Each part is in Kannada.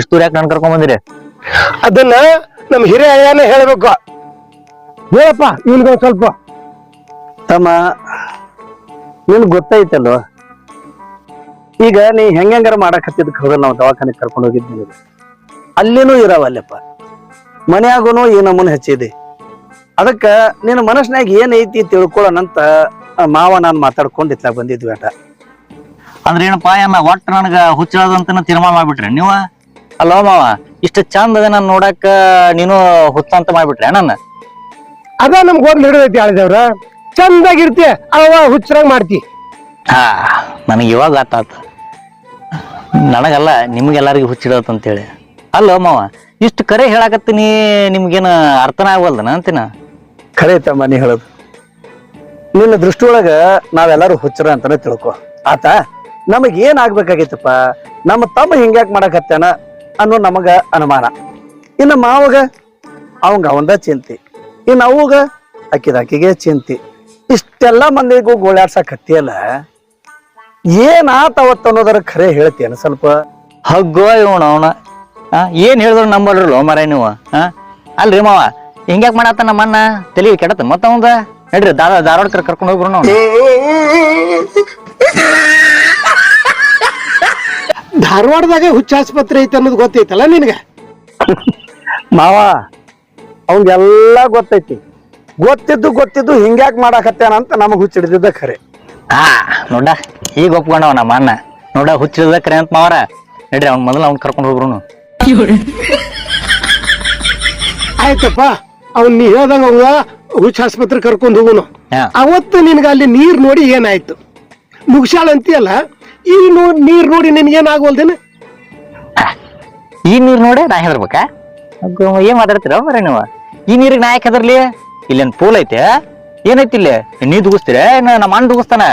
ಇಷ್ಟು ದೂರ ಯಾಕೆ ನನ್ ಕರ್ಕೊಂಡ್ ಬಂದಿರಿ? ಅದನ್ನ ನಮ್ ಹಿರಿಯನೇ ಹೇಳ್ಬೇಕು. ಹೇಳಪ್ಪ ಇವ್ನಿಗೊಂದ್ ಸ್ವಲ್ಪ. ತಮ್ಮ ನಿನ್ ಗೊತ್ತೈತಲ್ವ? ಈಗ ನೀ ಹೆಂಗಾರ ಮಾಡಕ್ ಹತ್ತಿದಕ್ ಹೋದಲ್ಲ ನಾವು ದವಾಖಾನೆ ಕರ್ಕೊಂಡು ಹೋಗಿದ್ ನಿನಗೆ ಅಲ್ಲಿನೂ ಇರಾವಲ್ಲಪ್ಪ. ಮನ್ಯಾಗೂನು ಈ ನಮ್ಮನ್ನ ಹಚ್ಚಿದೆ. ಅದಕ್ಕ ನಿನ್ನ ಮನಸ್ನಾಗ ಏನೈತಿ ಐತಿ ತಿಳ್ಕೊಳ್ಳೋಣಂತ ಮಾವ ನಾನ್ ಮಾತಾಡ್ಕೊಂಡು ಇತ್ಲಾಗ ಬಂದಿದ್ವಿ ಆಟ. ಅಂದ್ರೆ ಏನಪ್ಪ ಏನ ಒಟ್ಟು ನನಗ ಹುಚ್ಚಾದಂತ ತೀರ್ಮಾನ ಮಾಡ್ಬಿಟ್ರಿ ನೀವು? ಅಲ್ಲೋ ಮಾವ ಇಷ್ಟ ಚಂದ ಅದ ನಾನು ನೋಡಾಕ ನೀನು ಹುತ್ತಂತ ಅಂತ ಮಾಡ್ಬಿಟ್ರೆ ನನ್ನ? ಅದ ನಮ್ಗೆ ಹೋಗಿ ಹಿಡಿದೈತಿ ಆಳಿದೇವ್ರ ಚಂದಾಗಿರ್ತಿ ಅವ ಹುಚ್ಚರಾಗ ಮಾಡ್ತಿ. ಹಾ ನನಗೆ ಇವಾಗ ಆತಾತ ನನಗಲ್ಲ ನಿಮ್ಗೆಲ್ಲರಿಗೂ ಹುಚ್ಚಿಡತ್ ಅಂತೇಳಿ. ಅಲ್ಲೋ ಮಾವ ಇಷ್ಟು ಕರೆ ಹೇಳಾಕತ್ತೀನಿ ನಿಮ್ಗೇನು ಅರ್ಥನ ಆಗವಲ್ದನ ಅಂತೀನ? ಖರೆ ತಮ್ಮ ನೀ ಹೇಳೋದು. ನಿನ್ನ ದೃಷ್ಟಿಯೊಳಗ ನಾವೆಲ್ಲರೂ ಹುಚ್ಚರ ಅಂತಾನೆ ತಿಳ್ಕೊ. ಆತ ನಮಗ್ ಏನ್ ಆಗ್ಬೇಕಾಗೈತಪ್ಪ? ನಮ್ಮ ತಮ್ಮ ಹಿಂಗ್ಯಾಕ್ ಮಾಡಕತ್ತಾನ? ಅನ್ನೋ ನಮಗ ಅನುಮಾನ ಇನ್ನು ಮಾವಗ ಅವಂಗ ಅವಂದ ಚಿಂತೆ ಇನ್ನು ಅವಾಗ ಅಕ್ಕಿದ ಅಕ್ಕಿಗೆ ಚಿಂತಿ ಇಷ್ಟೆಲ್ಲ ಮಂದಿಗೂ ಗೋಳಾಡ್ಸಕತ್ತಿಯಲ್ಲ ಏನಾತ ಅವತ್ತು ಅನ್ನೋದರ ಖರೆ ಹೇಳ್ತೇನೆ ಸ್ವಲ್ಪ ಹಗ್ಗೋ ಇವನು ಅವನ ಏನ್ ಹೇಳಿದ್ರು ನಂಬಲ್ರಲ್ಲ ಮರ ನೀವು ಹಾ ಅಲ್ರಿ ಮಾವ ಹಿಂಗ್ಯಾಕ್ ಮಾಡತ್ತ ನಮ್ಮ ಅಣ್ಣ ತಲೆ ಕೆಡತ್ತ ಮತ್ತ ಅವಂದ ನಡ್ರಿ ದಾರ ಧಾರವಾಡ ಕರ್ ಕರ್ಕೊಂಡು ಹೋಗ್ರು ನಾವು ಧಾರವಾಡದಾಗ ಹುಚ್ಚ ಆಸ್ಪತ್ರೆ ಐತೆ ಅನ್ನೋದು ಗೊತ್ತೈತಲ್ಲ ನಿನಗೆ? ಮಾವ ಅವಂಗೆಲ್ಲ ಗೊತ್ತೈತಿ. ಗೊತ್ತಿದ್ದು ಗೊತ್ತಿದ್ದು ಹಿಂಗ್ಯಾಕ್ ಮಾಡಾಕತ್ತಾನ ಅಂತ ನಮಗ್ ಹುಚ್ಚಿಡಿದಿದ್ದ ಖರೆ. ಹಾ ನೋಡ ಈಗ ಒಪ್ಕೊಂಡವ ನಮ್ಮ ಅಣ್ಣ. ನೋಡ ಹುಚ್ಚಿಡ್ದ ಕರೆ ಅಂತ ಮಾವರ. ನಡ್ರಿ ಅವ್ನ ಮೊದಲು ಅವ್ನ ಕರ್ಕೊಂಡು ಹೋಗ್ರು ಆಯ್ತಪ್ಪ ಅವ್ನ್ ನೀ ಹೇಳ್ದಂಗ ಅವ ಹುಚ್ಚ ಆಸ್ಪತ್ರೆ ಕರ್ಕೊಂಡ್ ಹೋಗುನು. ಹಾ. ಅವತ್ತು ನಿನಗೆ ಅಲ್ಲಿ ನೀರ್ ನೋಡಿ ಏನಾಯ್ತು? ಮುಗಿಸಾಳ ಅಂತೀಯಲ್ಲ? ಈ ನೀರ್ ನೋಡಿ ನಿನ್ಗೇನ್ ಆಗೋಲ್ದೇನ ಈ ನೀರ್ ನೋಡಿ ನಾ ಹೆದರ್ಬೇಕಾ? ಏನ್ ಮಾತಾಡ್ತೀರ ಮರ ನೀವು? ಈ ನೀರಿಗೆ ನಾ ಯಾಕೆ ಹೆದರ್ಲಿ? ಇಲ್ಲೇನ್ ಪೂಲ್ ಐತೆ? ಏನೈತಿ ಇಲ್ಲಿ? ನೀ ದುಗಿಸ್ತೀರ? ಏನ ನಮ್ಮ ಅಣ್ಣ ದುಗಿಸ್ತಾನ?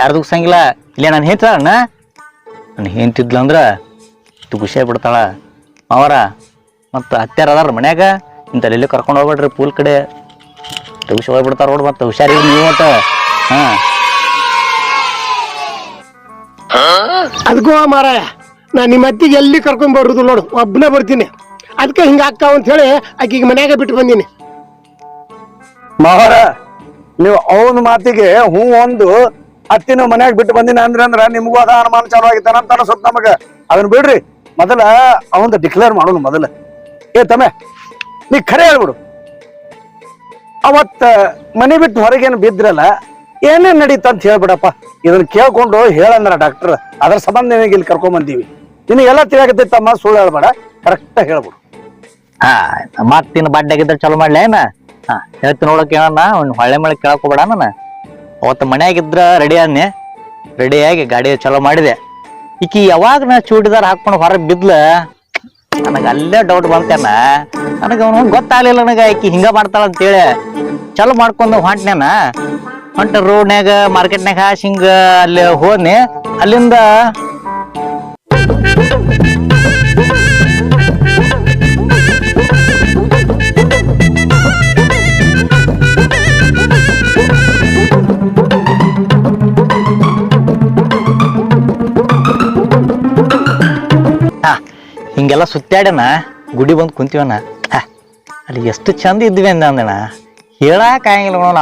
ಯಾರು ದುಗಿಸಂಗಿಲ್ಲ ಇಲ್ಲೇ ನಾನು ಹೇಳ್ತಾಳ ಅಣ್ಣ ನಾನು ಹೇಳ್ತಿದ್ಲ ಅಂದ್ರ ದುಗುಸೇ ಬಿಡ್ತಾಳ. ಅವರ ಮತ್ತ ಹತ್ಯಾರ ಅದಾರ ಮನ್ಯಾಗ. ಇಂಥಲ್ಲಿ ಕರ್ಕೊಂಡು ಹೋಗ್ಬೇಡ್ರಿ ಪೂಲ್ ಕಡೆ. ದುಗುಸಿ ಹೋಗ್ಬಿಡ್ತಾರ ನೋಡ್ ಮತ್ತೆ ಹುಷಾರಿ ನೀವು ಮತ್ತ ಹಾ. ಅದಕ್ಕೂ ಮಾರಾಯ, ನಾ ನಿಮ್ಮ ಅತ್ತಿಗೆ ಎಲ್ಲಿ ಕರ್ಕೊಂಡ್ ಬರುದು ನೋಡು ಒಬ್ಬನೇ ಬರ್ತೀನಿ. ಅದಕ್ಕೆ ಹಿಂಗ ಅಕ್ಕಾವ ಅಂತ ಹೇಳಿ ಆಕಿಗೆ ಮನ್ಯಾಗ ಬಿಟ್ಟು ಬಂದೀನಿ. ಮಾವರ ನೀವು ಅವನ ಮಾತಿಗೆ ಹೂ ಒಂದು ಅತ್ತಿನ ಮನ್ಯಾಗ ಬಿಟ್ಟು ಬಂದಿನ ಅಂದ್ರೆ ಅಂದ್ರ ನಿಮ್ಗೂ ಅದ ಅನುಮಾನ ಚಾಲು ಆಗಿತ್ತಾನ ಅಂತ ಅನ್ಸುತ್ತ ನಮಗ. ಅದನ್ನ ಬಿಡ್ರಿ, ಮೊದಲ ಅವಂದ ಡಿಕ್ಲೇರ್ ಮಾಡೋನು ಮೊದಲ. ಏ ತಮೆ ನೀ ಖರೆ ಹೇಳ್ಬಿಡು. ಅವತ್ತ ಮನೆ ಬಿಟ್ಟು ಹೊರಗೇನು ಬಿದ್ರಲ್ಲ ಏನೇನ್ ನಡೀತ ಅಂತ ಹೇಳ್ಬಿಡಪ್ಪ. ಇದನ್ನ ಕೇಳ್ಕೊಂಡು ಹೇಳಂದ್ರ ಡಾಕ್ಟರ್ ಅದ್ರ ಸಂಬಂಧ ನಿನಗೆ ಇಲ್ಲಿ ಕರ್ಕೊಂಡ್ ಬಂದೀವಿ. ನಿನಗೆಲ್ಲ ತಿಳಿಯಾಕತ್ತೈತಮ್ಮ, ಸುಳ್ಳು ಹೇಳ್ಬೇಡ ಕರೆಕ್ಟ್ ಹೇಳ್ಬಿಡು. ಹಾ ಮತ್ತಿನ ಬಡ್ಡೆಗಿದ್ರೆ ಚಲೋ ಮಾಡ್ಲಿ ಏನ? ಹಾ, ಹೇಳ್ತಿ ನೋಡಕ್ ಏನಣ್ಣ ಅವ್ನು ಹೊಳೆ ಮಳೆ ಕೇಳಕ್ ಹೋಗ್ಬೇಡ ನಾನು? ಅವತ್ತು ಮನ್ಯಾಗಿದ್ರ ರೆಡಿ ಆದ್ನೆ. ರೆಡಿಯಾಗಿ ಗಾಡಿ ಚಲೋ ಮಾಡಿದೆ. ಈಕಿ ಯಾವಾಗ ನಾ ಚೂಡಿದಾರ ಹಾಕೊಂಡು ಹೊರಗೆ ಬಿದ್ಲ? ನನಗೆ ಅಲ್ಲೇ ಡೌಟ್ ಬಂತೇನ? ನನಗೆ ಅವನು ಗೊತ್ತಾಗ್ಲಿಲ್ಲ ನನಗೆ, ಈಕಿ ಹಿಂಗ ಮಾಡ್ತಾಳ ಅಂತೇಳಿ ಚಲೋ ಮಾಡ್ಕೊಂಡು ಹೊಂಟ್ನೇನ? ಹೊಂಟ ರೋಡ್ನ್ಯಾಗ, ಮಾರ್ಕೆಟ್ನ್ಯಾಗ ಹಾಸಿ ಹಿಂಗ ಅಲ್ಲಿ ಹೋದ್ನಿ. ಅಲ್ಲಿಂದ ಹಿಂಗೆಲ್ಲ ಸುತ್ತಾಡ್ಯನ, ಗುಡಿ ಬಂದು ಕುಂತೀವಣ್ಣ ಅಲ್ಲಿ ಎಷ್ಟು ಚಂದ ಇದ್ವಿ ಅಂದ ಅಂದಣ ಹೇಳಕ್ ಆಗಂಗಿಲ್ಲ ನೋಡ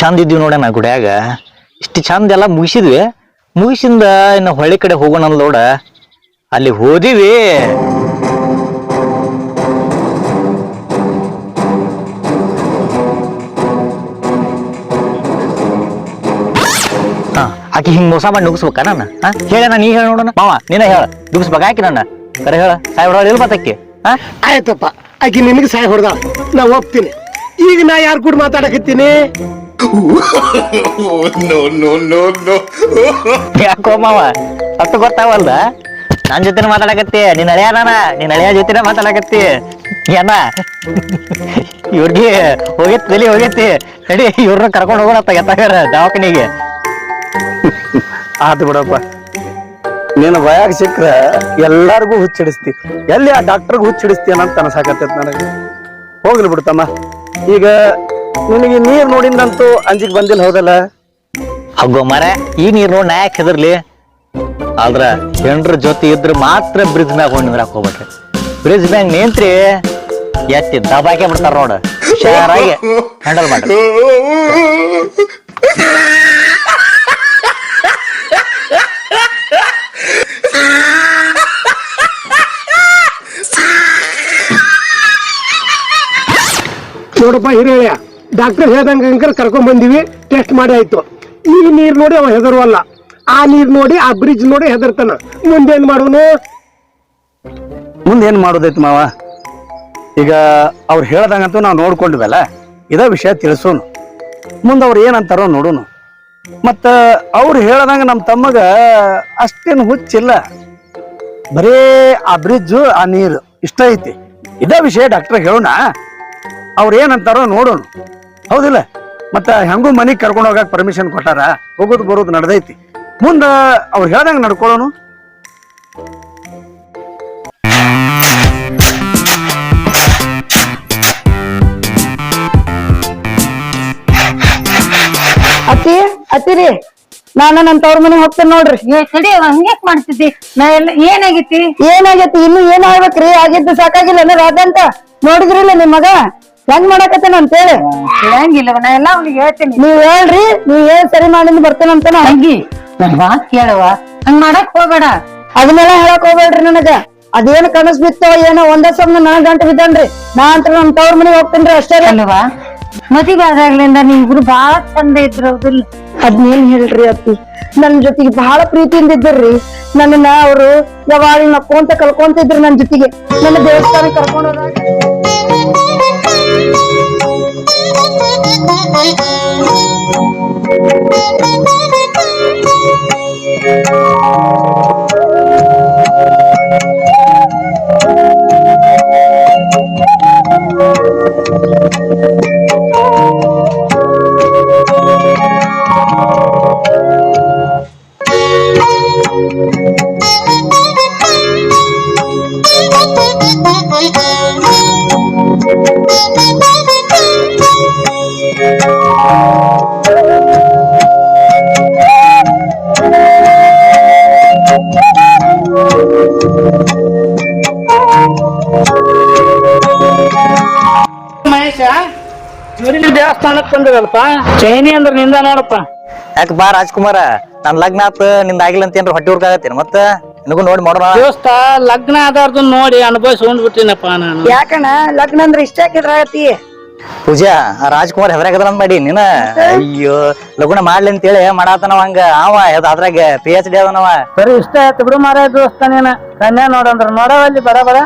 ಚಂದ ಇದ್ವಿ ನೋಡಣ ಗುಡ್ಯಾಗ. ಇಷ್ಟು ಚಂದ ಎಲ್ಲ ಮುಗಿಸಿದ್ವಿ. ಮುಗಿಸಿಂದ ಇನ್ನು ಹೊಳ್ಳಿ ಕಡೆ ಹೋಗೋಣ ನೋಡ. ಅಲ್ಲಿ ಹೋದಿವಿ. ಆಕಿ ಹಿಂಗ್ ಮೋಸ ಮಾಡಿ ನುಗ್ಸ್ಬೇಕಾ ನಾನು ಹಾ, ಹೇಳ ನೀ ಹೇಳ ನೋಡೋಣ ಮಾವ, ನೀನ ಹೇಳ. ನುಗ್ಸ್ಬೇಕಾ ಆಕಿ ನನ್ನ? ಕರೆ ಹೇಳ. ಸಾಯ್ಬಿಡ ಇಲ್ಲ ಬತ್ತಕ್ಕೆ ಹಾ? ಆಯ್ತಪ್ಪ, ಆಕಿ ನಿನಗೆ ಸಾಯ್ ಹೊಡೆದ ನಾ ಹೋಗ್ತೀನಿ ಈಗ ನಾ ಯಾರು ಕೂಡ ಮಾತಾಡಕತ್ತೀನಿ ಯಾಕೋ ಮಾವ? ಅಷ್ಟು ಗೊತ್ತಾವಲ್ದ ನನ್ ಜೊತೆ ಮಾತಾಡಕತ್ತಿ ನಿನ್ ಹಳೆಯ ನಾನ ನಿನ್ ಹಳೆಯ ಜೊತೆನೆ ಮಾತಾಡಕತ್ತಿ. ಏನ? ಇವ್ರಿಗೆ ಹೋಗೈತಿ ತಲಿ ಹೋಗೈತಿ. ನಡಿ ಇವ್ರನ್ನ ಕರ್ಕೊಂಡು ಹೋಗೋಣಪ್ಪ ಎತ್ತಾಗಾರ ದವಾಖಾನಿಗೆ. ಆತು ಬಿಡಪ್ಪ. ನೀನು ಭಯಾಗ ಸಿಕ್ಕ್ರ ಎಲ್ಲಾರ್ಗೂ ಹುಚ್ಚಿಡಿಸ್ತಿ. ಎಲ್ಲಿ ಆ ಡಾಕ್ಟರ್ಗೂ ಹುಚ್ಚಿಡಿಸ್ತೀಯ ಅಂತ ಅನ್ಸಾಕತ್ತೈತ್ ನನಗೆ. ಹೋಗ್ಲಿ ಬಿಡ್ತಮ್ಮ ಈಗ ನಿನಗೆ ನೀರ್ ನೋಡಿದಂತೂ ಅಂಜಿಗೆ ಬಂದಿಲ್ಲ ಹೌದಲ್ಲ? ಹಗ್ಗೋ ಮರ ಈ ನೀರ್ ನೋಡಿ ನಾ ಯಾಕೆ ಹೆದರ್ಲಿ? ಆದ್ರ ಹೆಂಡ್ರ ಜೊತೆ ಇದ್ರೆ ಮಾತ್ರ ಬ್ರಿಡ್ಜ್ ಮ್ಯಾಗ ಹೋಗಿ ನಿಂದ್ರ ಹೋಗ್ಬೇಡ್ರಿ. ಬ್ರಿಡ್ಜ್ ಮ್ಯಾಗ ನಿಂತ್ರಿ ಎತ್ತಿ ದಬಾಕೆ ಬಿಡ್ತಾರ ನೋಡ. ಶಾರಾಗಿ ಹ್ಯಾಂಡಲ್ ಮಾಡ್ರಿ. ನೋಡಪ್ಪ ಹಿರಿಯ ಡಾಕ್ಟರ್ ಹೇಳ್ದಂಗೆ ಕರ್ಕೊಂಡ್ ಬಂದಿವಿ ಟೆಸ್ಟ್ ಮಾಡಿ ಆಯ್ತು. ಈ ನೀರ್ ನೋಡಿ ಅವ ಹೆದರುವಲ್ಲ. ಆ ನೀರ್ ನೋಡಿ, ಆ ಬ್ರಿಡ್ಜ್ ನೋಡಿ ಹೆದರ್ತಾನ. ಮುಂದೇನ್ ಮಾಡೋನು ಮುಂದೆ ಮಾಡೋದೈತೆ ಮಾಡೋದೈತಿ ಮಾವ? ಈಗ ಅವ್ರು ಹೇಳ್ದಂಗಂತೂ ನಾವು ನೋಡ್ಕೊಂಡಿವಲ್ಲ, ಇದ ವಿಷಯ ತಿಳಿಸೋನು. ಮುಂದೆ ಅವ್ರು ಏನಂತಾರೋ ನೋಡೋನು. ಮತ್ತ ಅವ್ರು ಹೇಳ್ದಂಗ ನಮ್ಮ ತಮ್ಮಗ ಅಷ್ಟೇನು ಹುಚ್ಚಿಲ್ಲ. ಬರೇ ಆ ಬ್ರಿಡ್ಜು ಆ ನೀರು ಇಷ್ಟ ಐತಿ. ಇದೇ ವಿಷಯ ಡಾಕ್ಟರ್ ಹೇಳೋಣ. ಅವ್ರು ಏನಂತಾರೋ ನೋಡೋಣ ಹೌದಿಲ್ಲ. ಮತ್ತ ಹೆಂಗೂ ಮನಿಗ್ ಕರ್ಕೊಂಡು ಹೋಗಕ್ ಪರ್ಮಿಷನ್ ಕೊಟ್ಟಾರ? ಹೋಗೋದು ಬರೋದು ನಡ್ದೈತಿ. ಮುಂದ ಅವ್ರು ಹೇಳ್ದಂಗ ನಡ್ಕೊಳ್ಳೋನು. ಅತ್ತಿ ಅತ್ತಿರಿ ನಾನು ನನ್ನ ತವ್ರ ಮನೆಗೆ ಹೋಗ್ತೇನೆ ನೋಡ್ರಿ. ಏ ತಡಿ ಹಂಗ್ಯಾಕ್ ಮಾಡ್ತಿದ್ದಿ? ನಾ ಎಲ್ಲ ಏನಾಗೈತಿ? ಏನಾಗೈತಿ? ಇನ್ನು ಏನ್ ಆಗ್ಬೇಕ್ರಿ? ಆಗಿದ್ದು ಸಾಕಾಗಿಲ್ಲ ಅಂದ್ರೆ ಅದಂತ ನೋಡಿದ್ರಿಲ್ಲ ನಿಮ್ ಮಗ? ಹೆಂಗ್ ಮಾಡಾಕತ್ತೇನ ಅಂತೇಳಿ? ಹೇಳಂಗಿಲ್ಲ ನಾ ಎಲ್ಲ ಅವ್ನಿಗೆ ಹೇಳ್ತೀನಿ. ನೀವ್ ಹೇಳ್ರಿ ನೀವ್ ಏನ್ ಸರಿ ಮಾಡಿಂದ ಬರ್ತೇನಂತ ಹಂಗಿ. ನನ್ ಮಾತ್ ಕೇಳವ. ಹಂಗ್ ಮಾಡಕ್ ಹೋಗ್ಬೇಡ. ಅದನ್ನೆಲ್ಲ ಹೇಳಕ್ ಹೋಗ್ಬೇಡ್ರಿ ನನಗ. ಅದೇನ್ ಕನಸ್ ಬಿತ್ತೋ ಏನೋ ಒಂದೇ ಸಮ ನಾ ಗಂಟೆ ಬಿದ್ದನ್ರಿ. ನಾ ಅಂತ ನಮ್ ತವ್ರ ಮನೆಗೆ ಹೋಗ್ತೇನ್ರಿ ಅಷ್ಟೇ. ಅಲ್ವಾ? ಮದುವೆ ಆದಾಗ್ಲಿಂದ ನೀವಿಬ್ರು ಬಾಳ ಚಂದ ಇದ್ರು ಹೌದಿಲ್ಲ ಅದ್ನೇನ್ ಹೇಳ್ರಿ ಅತ್ತಿ? ನನ್ ಜೊತೆಗೆ ಬಹಳ ಪ್ರೀತಿಯಿಂದ ಇದ್ದರ್ರಿ. ನನ್ನನ್ನ ಅವರು ಯಾವಾಗ ನಕ್ಕೊಂತ ಕಲ್ಕೊಂತ ಇದ್ರು ನನ್ ಜೊತೆಗೆ. ನನ್ನ ದೇವಸ್ಥಾನ ಕರ್ಕೊಂಡು ಹೋದಾಗ. ಬಂದಿರಲ್ಪ ಚೈನಿ ಅಂದ್ರ ನಿಂದ ನೋಡಪ್ಪ. ಯಾಕೆ ಬಾ ರಾಜ್ಕುಮಾರ ನನ್ ಲಗ್ನ ಆತ ನಿಂದ ಆಗಿಲ್ಲ ಅಂತ ಏನ್ರ ಹೊಟ್ಟೆ ಹುಡ್ಕಾಗತ್ತೇನು ಮತ್ತ ನಿನಗೂ ನೋಡಿ ಮಾಡೋಣ. ದೋಸ್ತ ಲಗ್ನ ಆದಾರ್ದು ನೋಡಿ ಅನುಭವಿಸಿ ಬಿಟ್ಟಿನಪ್ಪ ನಾನು. ಯಾಕಣ್ಣ ಲಗ್ನ ಅಂದ್ರೆ ಇಷ್ಟ ಹಾಕಿದ್ರಾಗತಿ ಪೂಜಾ ಆ ರಾಜ್ಕುಮಾರ್ ಹೆದರಾಗದ ಮಾಡಿ ನೀನ? ಅಯ್ಯೋ ಲಗುಣ ಮಾಡ್ಲಿ ಅಂತ ಹೇಳಿ ಮಾಡಾತನವ ಹಂಗ. ಅವ ಎದ್ ಅದ್ರಾಗ ಪಿ ಎಚ್ ಡಿ ಅದನವ. ಸರಿ ಇಷ್ಟ ಆಯ್ತು ಬಿಡು ಮಾರ ದೋಸ್ತ ನೀನ. ಕನ್ಯಾ ನೋಡಂದ್ರ ನೋಡವಲ್ಲಿ ಬರ ಬರ.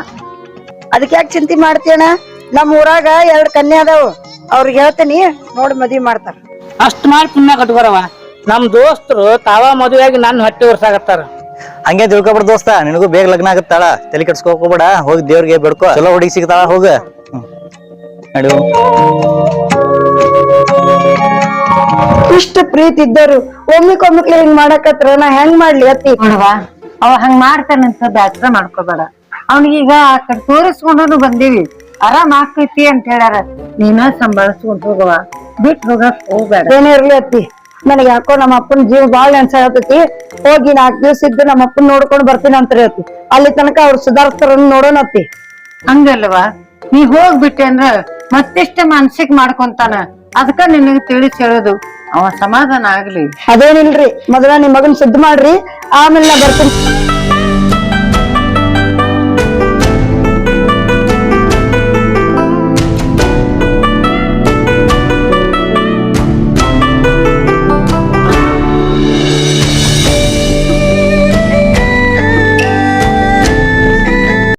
ಅದಕ್ಕೆ ಯಾಕೆ ಚಿಂತೆ ಮಾಡ್ತೀಯಣ್ಣ? ನಮ್ ಊರಾಗ ಎರಡ್ ಕನ್ಯಾ ಅದಾವು. ಅವ್ರಿಗೆ ಹೇಳ್ತೀನಿ ನೋಡಿ ಮದ್ವಿ ಮಾಡ್ತಾರ. ಅಷ್ಟ್ ಮಾಡಿ ಪುಣ್ಯ ಕಟ್ಕೊರವ. ನಮ್ ದೋಸ್ತರು ತಾವ ಮದುವೆಯಾಗಿ ನನ್ನ ಹೊಟ್ಟೆ ಉರ್ಸಾಕತ್ತಾರ. ಹಂಗೆ ತಿಳ್ಕೊಬಿಡ ದೋಸ್ತ ನಿನಗೂ ಬೇಗ ಲಗ್ನ ಆಗತ್ತಾಳ. ತಲೆ ಕೆಡ್ಸ್ಕೊಕ್ ಹೋಗ್ಬೇಡ ಹೋಗಿ ದೇವ್ರಿಗೆ ಬೇಡ್ಕೋ. ಚಲೋ ಹುಡುಗಿ ಸಿಗ್ತಾಳ ಹೋಗ. ಇಷ್ಟು ಇಷ್ಟ ಪ್ರೀತಿ ಇದ್ದರು ಒಮ್ಮಿಕೊಮ್ಮಿಕ್ಲೆ ಹಿಂಗ್ ಮಾಡಕತ್ರ ನಾ ಹೆಂಗ್ ಮಾಡ್ಲಿ ಅತ್ತಿ? ನೋಡವಾ ಅವ ಹಂಗ್ ಮಾಡ್ತಾನಂತ ಬ್ಯಾಸರ ಮಾಡ್ಕೋಬೇಡ. ಅವ್ನಿಗೀಗ ಆ ಕಡೆ ತೋರಿಸ್ಕೊಂಡು ಬಂದೀವಿ. ಆರಾಮ್ ಆಕೈತಿ ಅಂತ ಹೇಳ್ಯಾರ. ನೀನ ಸಂಭಾಳಿಸ್ಕೊಂಡ್ ಹೋಗವ. ಬಿಟ್ ಹೋಗಕ್ ಹೋಗ್ಬೇಡ. ಏನೇ ಇರ್ಲಿ ಅತ್ತಿ ನನಗೆ ಯಾಕೋ ನಮ್ಮ ಅಪ್ಪನ ಜೀವ ಬಾಳ ನೆನ್ಸಾಗತೈತಿ ಹೋಗಿ ನಾಲ್ಕು ದಿವ್ಸ ಇದ್ದು ನಮ್ಮ ಅಪ್ಪನ ನೋಡ್ಕೊಂಡ್ ಬರ್ತೀನಿ ಅಂತ ಹೇಳ್ತಿ ಅಲ್ಲಿ ತನಕ ಅವ್ರು ಸುಧಾರಿಸ್ತಾರ ನೋಡೋಣ ಅತ್ತಿ. ಹಂಗಲ್ವಾ? ನೀ ಹೋಗ್ಬಿಟ್ಟೆ ಅಂದ್ರ ಮತ್ತಿಷ್ಟ ಮನ್ಸಿಗ್ ಮಾಡ್ಕೊಂತಾನ? ಅದಕ್ಕ ನಿನಗೆ ತಿಳಿಸ್ ಹೇಳೋದು. ಅವ ಸಮಾಧಾನ ಆಗ್ಲಿ. ಅದೇನಿಲ್ರಿ ಮೊದಲ ನಿಮ್ ಮಗನ್ ಸುದ್ದಿ ಮಾಡ್ರಿ ಆಮೇಲೆ ನಾ ಬರ್ತೀನಿ.